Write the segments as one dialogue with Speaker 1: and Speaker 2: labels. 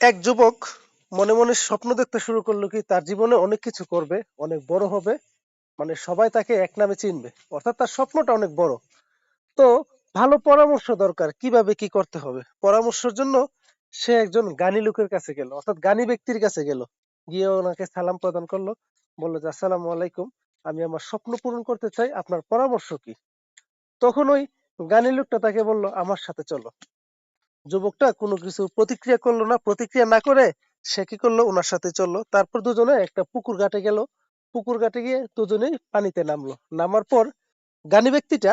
Speaker 1: এক যুবক মনে মনে স্বপ্ন দেখতে শুরু করল কি তার জীবনে অনেক কিছু করবে, অনেক বড় হবে মানে সবাই তাকে এক নামে চিনবে, অর্থাৎ তার স্বপ্নটা অনেক বড়। তো ভালো পরামর্শ দরকার, কীভাবে কি করতে হবে? পরামর্শের জন্য সে একজন জ্ঞানী লোকের কাছে গেল, অর্থাৎ জ্ঞানী ব্যক্তির কাছে গেল। গিয়ে ওনাকে সালাম প্রদান করল, বলল যে, আসসালামু আলাইকুম, আমি আমার স্বপ্ন পূরণ করতে চাই, আপনার পরামর্শ কি? তখন ওই জ্ঞানী লোকটা তাকে বলল, আমার সাথে চলো। যুবকটা কোনো কিছু প্রতিক্রিয়া করল না, প্রতিক্রিয়া না করে সে কি করল? ওনার সাথে চলল। তারপর দুজনে একটা পুকুর ঘাটে গেল। পুকুর ঘাটে গিয়ে দুজনেই পানিতে নামলো। নামার পর জ্ঞানী ব্যক্তিটা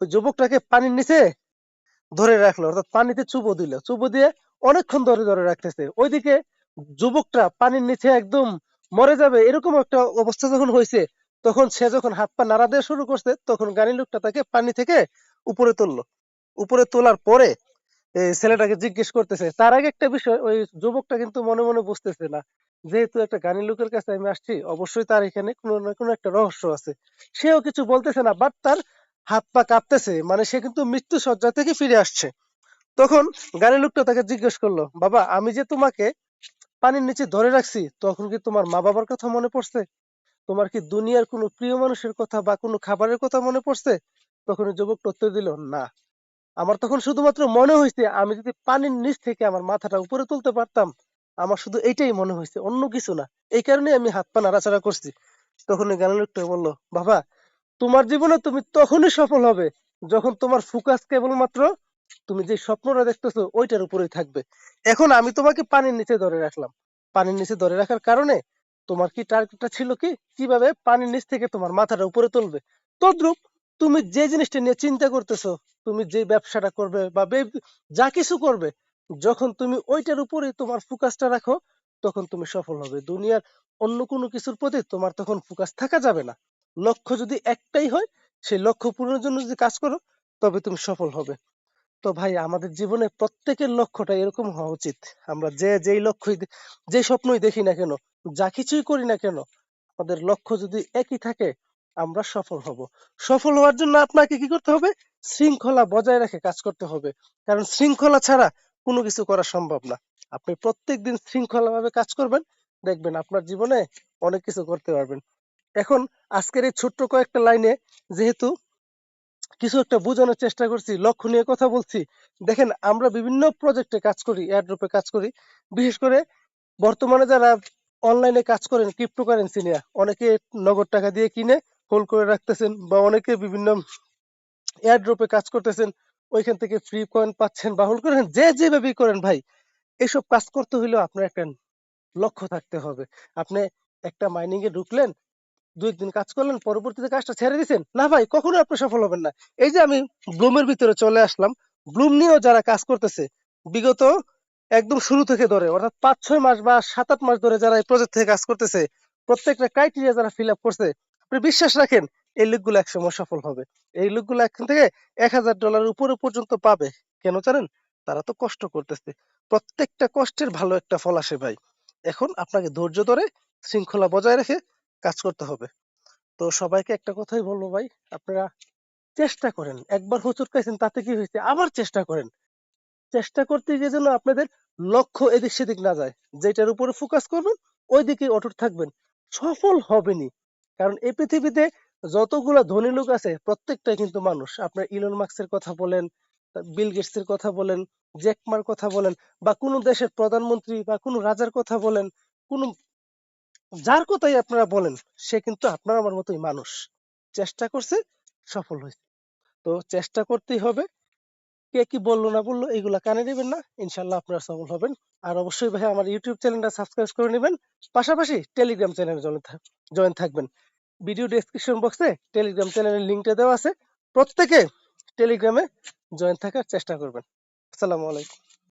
Speaker 1: ওই যুবকটাকে পানির নিচে ধরে রাখল, অর্থাৎ পানিতে চুবো দিল। চুবো দিয়ে অনেকক্ষণ ধরে ধরে রাখতেছে। ওইদিকে যুবকটা পানির নিচে একদম মরে যাবে এরকম একটা অবস্থা যখন হয়েছে, তখন সে যখন হাত পা নাড়া দেওয়া শুরু করছে, তখন জ্ঞানী লোকটা তাকে পানি থেকে উপরে তুললো। উপরে তোলার পরে ছেলেটাকে জিজ্ঞেস করতেছে। তার আগে একটা বিষয়, ওই যুবকটা কিন্তু মনে মনে বুঝতেছে না। যেহেতু একটা জ্ঞানী লোকের কাছে আমি আসছি, অবশ্যই তার এখানে কোনো না কোনো একটা রহস্য আছে। সেও কিছু বলতেছে না বাট তার হাত পা কাঁপতেছে। মানে সে কিন্তু মৃত্যু সজ্জা থেকে ফিরে আসছে। তখন জ্ঞানী লোকটা তাকে জিজ্ঞেস করল, বাবা, আমি যে তোমাকে পানির নিচে ধরে রাখছি, তখন কি তোমার মা বাবার কথা মনে পড়ছে? তোমার কি দুনিয়ার কোনো প্রিয় মানুষের কথা বা কোনো খাবারের কথা মনে পড়ছে? তখন যুবকটা উত্তর দিল, না। আমার তখন শুধুমাত্র মনে হয়েছে আমি যদি পানির নিচ থেকে আমার মাথাটা উপরে তুলতে পারতাম, আমার শুধু এইটাই মনে হয়েছে অন্য কিছু না। এই কারণে আমি হাত পা নাড়াচাড়া করছি। তখন ওই জ্ঞানী লোকটা বলল, বাবা, তোমার জীবনে তুমি তখনই সফল হবে যখন তোমার ফোকাস কেবলমাত্র তুমি যে স্বপ্নটা দেখতেছো, ওইটার উপরেই থাকবে। এখন আমি তোমাকে পানির নিচে ধরে রাখলাম। পানির নিচে ধরে রাখার কারণে তোমার কি টার্গেটটা ছিল কি? কীভাবে পানির নিচ থেকে তোমার মাথাটা উপরে তুলবে? তদ্রুপ তুমি যে জিনিসটা নিয়ে চিন্তা করতেছো, তুমি যে ব্যবসাটা করবে বা যা কিছু করবে, যখন তুমি ওইটার উপরে তোমার ফোকাসটা রাখো, তখন তুমি সফল হবে। দুনিয়ার অন্য কোনো কিছুর প্রতি তোমার তখন ফোকাস থাকা যাবে না। লক্ষ্য যদি একটাই হয়, সেই লক্ষ্য পূরণের জন্য যদি কাজ করো, তবে তুমি সফল হবে। তো ভাই, আমাদের জীবনে প্রত্যেকের লক্ষ্যটা এরকম হওয়া উচিত। আমরা যে, যেই লক্ষ্যই যে স্বপ্নই দেখি না কেন, যা কিছুই করি না কেন, আমাদের লক্ষ্য যদি একই থাকে আমরা সফল হব। সফল হওয়ার জন্য আপনাকে কি করতে হবে? শৃঙ্খলা বজায় রেখে কাজ করতে হবে। কারণ শৃঙ্খলা ছাড়া কোনো কিছু করা সম্ভব না। আপনি প্রত্যেকদিন শৃঙ্খলা ভাবে কাজ করবেন, দেখবেন আপনার জীবনে অনেক কিছু করতে পারবেন। এখন আজকের এই ছোট্ট কয়েকটা লাইনে যেহেতু কিছু একটা বোঝানোর চেষ্টা করছি, লক্ষ্য নিয়ে কথা বলছি, দেখেন আমরা বিভিন্ন প্রজেক্টে কাজ করি এয়ারড্রপে কাজ করি। বিশেষ করে বর্তমানে যারা অনলাইনে কাজ করেন ক্রিপ্টোকারেন্সি নিয়ে, অনেকে নগদ টাকা দিয়ে কিনে হোল্ড করে রাখতেছেন বা অনেকে বিভিন্ন এয়ারড্রপে কাজ করতেছেন, ওইখান থেকে ফ্রি কয়েন পাচ্ছেন বা হোল্ড করেন, যে যেভাবেই করেন ভাই, এসব কাজ করতে হলেও আপনার একটা লক্ষ্য থাকতে হবে। আপনি একটা মাইনিং এ ঢুকলেন দুই দিন কাজ করলেন, পরবর্তীতে কাজটা ছেড়ে দিয়েছেন না ভাই কখনো আপনি সফল হবেন না। এই যে আমি ব্লুমের ভিতরে চলে আসলাম, ব্লুম নিয়েও যারা কাজ করতেছে, বিগত একদম শুরু থেকে ধরে, অর্থাৎ পাঁচ ছয় মাস বা সাত আট মাস ধরে যারা এই প্রজেক্ট থেকে কাজ করতেছে, প্রত্যেকটা ক্রাইটেরিয়া যারা ফিল আপ করছে আপনি বিশ্বাস রাখেন, এই লোকগুলো একসময় সফল হবে। এই লোকগুলো এখান থেকে এক হাজার ডলার উপরে পর্যন্ত পাবে। কেন জানেন? তারা তো কষ্ট করতেছে। প্রত্যেকটা কষ্টের ভালো একটা ফল আসে ভাই। এখন আপনাকে ধৈর্য ধরে শৃঙ্খলা বজায় রেখে কাজ করতে হবে। তো সবাইকে একটা কথাই বলব ভাই, আপনারা চেষ্টা করেন। একবার হোঁচট খাইছেন, তাতে কি হয়েছে? আবার চেষ্টা করেন। চেষ্টা করতে গিয়ে যেন আপনাদের লক্ষ্য এদিক সেদিক না যায়। যেটার উপরে ফোকাস করবেন ওই দিকে অটুট থাকবেন। সফল হবেনই। কারণ এই পৃথিবীতে যতগুলা ধনী লোক আছে, প্রত্যেকটাই কিন্তু মানুষ। আপনার ইলন মার্কসের কথা বলেন বিল গেটস এর কথা বলেন জ্যাকমার কথা বলেন, বা কোনো দেশের প্রধানমন্ত্রী বা কোনো রাজার কথা বলেন, কোনো যার কথাই আপনারা বলেন, সে কিন্তু আপনার আমার মতোই মানুষ। চেষ্টা করছে সফল হয়েছে তো চেষ্টা করতেই হবে। কে কি বলল না বলল, এগুলা কানে নেবেন না। ইনশাল্লাহ আপনারা সফল হবেন। আর অবশ্যই ভাই আমার ইউটিউব চ্যানেলটা সাবস্ক্রাইব করে নেবেন। পাশাপাশি টেলিগ্রাম চ্যানেলে জয়েন থাকবেন। ভিডিও ডেসক্রিপশন বক্সে টেলিগ্রাম চ্যানেলের লিঙ্কটা দেওয়া আছে। প্রত্যেকে টেলিগ্রামে জয়েন থাকার চেষ্টা করবেন। আসসালামু আলাইকুম।